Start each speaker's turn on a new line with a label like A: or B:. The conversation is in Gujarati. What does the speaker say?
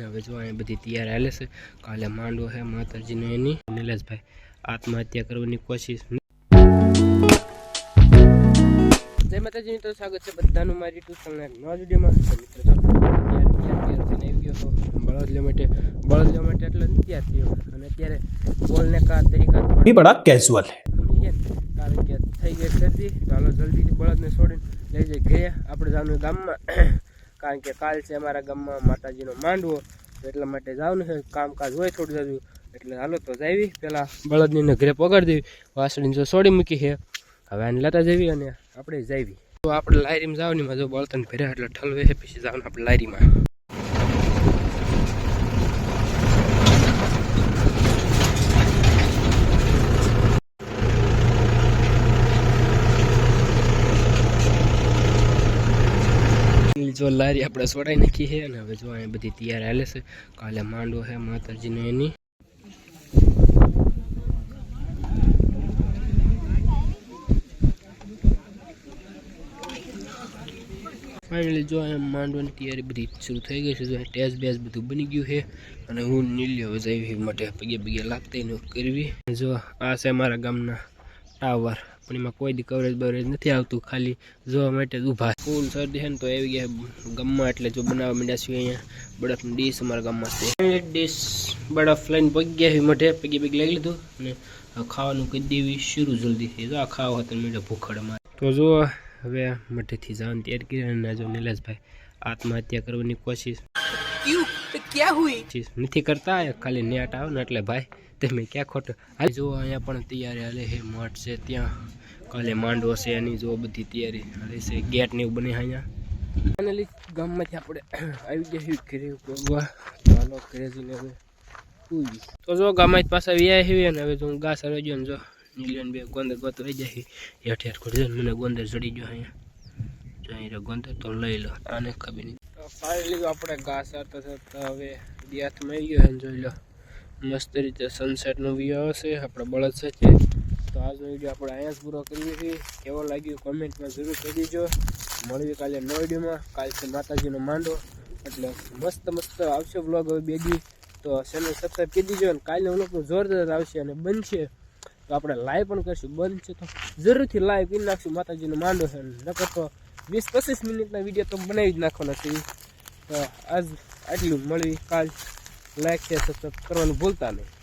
A: હવે જો અહીંયા બધી તૈયાર આવેલી છે કાલે માંડવો છે માતાજીને એની. નિલેશભાઈ આત્મહત્યા કરવાની કોશિશ જય માતાજી મિત્રો સ્વાગત છે બધાનું મારી ટુ તમને નવા વિડીયોમાં મિત્રો તો બળદ લેવા માટે બળદ લેવા એટલે તૈયાર બોલને કા તરીકા કારણ કે થઈ ગઈ સર્દી ચાલો જલ્દી બળદને છોડીને લઈ જઈ ગયા આપણે જાનું ગામમાં. કારણ કે કાલ છે અમારા ગામમાં માતાજીનો માંડવો એટલા માટે જવાનું છે. કામકાજ હોય થોડું જાજુ એટલે હાલો તો જાવી. પહેલાં બળદની ઘરે પગાડી દેવી. વાસળીને જો છોડી મૂકી છે. હવે આને લેતા જવી અને આપણે જાવી. તો આપણે લાયરીમાં જવાની જો બળતણ ભર્યા એટલે ઠલવે છે, પછી જવાનું આપણે લાયરીમાં જો લારી આપણે સોડાઈ નાખી છે અને હવે જો અહીં બધી તૈયાર હાલે છે. કાલે માંડવો છે માતાજીને એની. ફાઇનલી જો એમ માંડવાની તૈયારી બધી શરૂ થઈ ગઈ છે. જો ટેસ બેસ બધું બની ગયું છે અને હું નીલ્યો વજાવી માટે પગે પગે લાગતા કરવી. જો આ છે મારા ગામના ટાવર પણ એમાં કોઈ કવરેજ બવરેજ નથી આવતું ખાલી જોવા માટે જ ઊભા. ફૂલ શરદી છે ને તો આવી ગયા ગામમાં એટલે જો બનાવવા માંડ્યા છીએ અહીંયા બરફની ડીશ અમારા ગામમાં છે. ડીશ બરફ લઈને પગ ગયા છે મોઢે પગી પગી લઈ લીધું અને ખાવાનું કરી દેવી શરૂ જલ્દીથી જો આ ખાવા હતા મીઠા ભૂખડ મારે. તો જો હવે મઠેથી જવાની તૈયાર કરી અને જો નિલેશભાઈ આત્મહત્યા કરવાની કોશિશ. નથી કરતા ખાલી નેટ આવે ને એટલે ભાઈ તમે ક્યાં ખોટું હાલ જુઓ અહીંયા પણ તૈયારી હાલે હે મઠ છે, ત્યાં. કાલે માંડવો છે એની જો બધી તૈયારી હાલે છે, ગેટ ને એવું બને અહીંયા. ફાઇનલી ગામમાંથી આપણે આવી ગયા છીએ ઘરે પગવા ચાલો જઈને હવે તો જો ગામમાં પાછા વ્યાય છે ને હવે જો હું ઘાસ આવી ગયો ને જો નીલિયન બે ગોંદર ગોતો રહી જાય હેઠ હેઠ ખોડી મને ગોંદર ચડી ગયો અહીંયા. અહીં ગોંદર તો લઈ લો, આને ખબર નહીં. ફાઇનલી આપણે ઘાસ થતા હવે દિયાથમાં આવી ગયો જોઈ લો. મસ્ત રીતે સનસેટનો વ્યૂ આવશે આપણે બળદ છે તો. આજનો વીડિયો આપણે અહીંયા જ પૂરો કરીએ છીએ. કેવો લાગ્યો કોમેન્ટમાં જરૂર કરી દેજો મળીએ કાલે નવા વિડીયોમાં કાલ છે માતાજીનો માંડો એટલે મસ્ત મસ્ત આવશે વ્લોગ હવે બેગી તો ચેનલ સબસ્ક્રાઈબ કરી દીજો અને કાલે વ્લોગનું જોરદાર આવશે અને બનશે. તો આપણે લાઈવ પણ કરીશું. બંધ છે તો જરૂરથી લાઈવ કરી નાખશું. માતાજીનો માંડો છે. નકર તો વીસ પચીસ મિનિટના વીડિયો તો બનાવી જ નાખવાના છે તો આજ આટલું. મળવી કાલ. લાઈક શેર સબસ્ક્રાઈબ કરવાનું ભૂલતા નહીં.